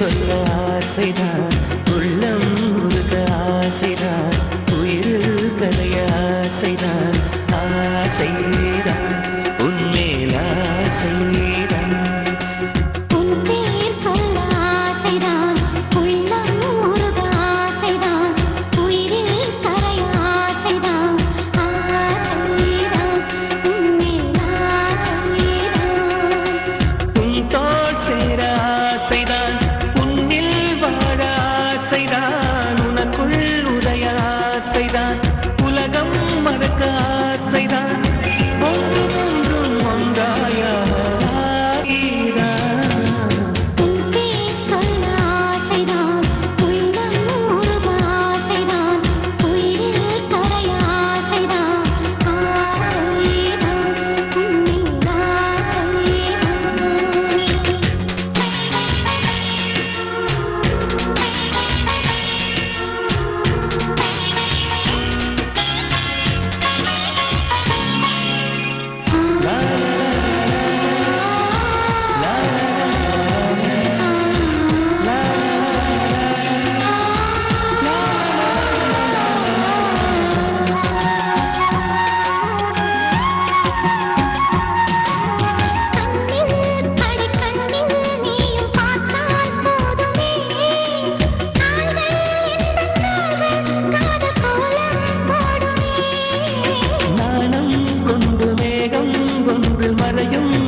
சொல்ல ஆசைதான். உள்ளம் முழுக்க ஆசைதான். உயிரில் கலைய ஆசைதான். ஆசைதான். உன்மேல் ஆசை. யாரையும்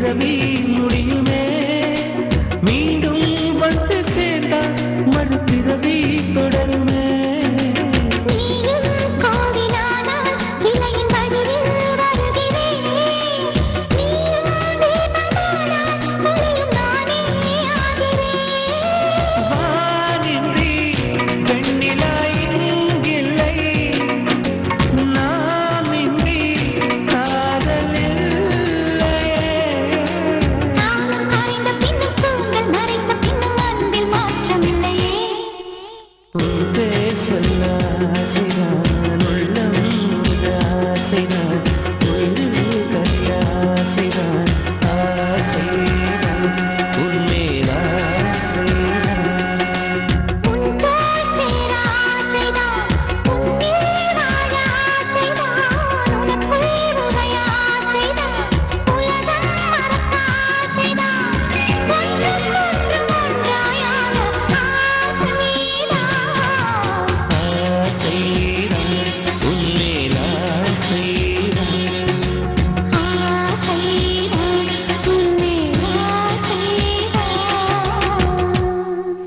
Vitamin.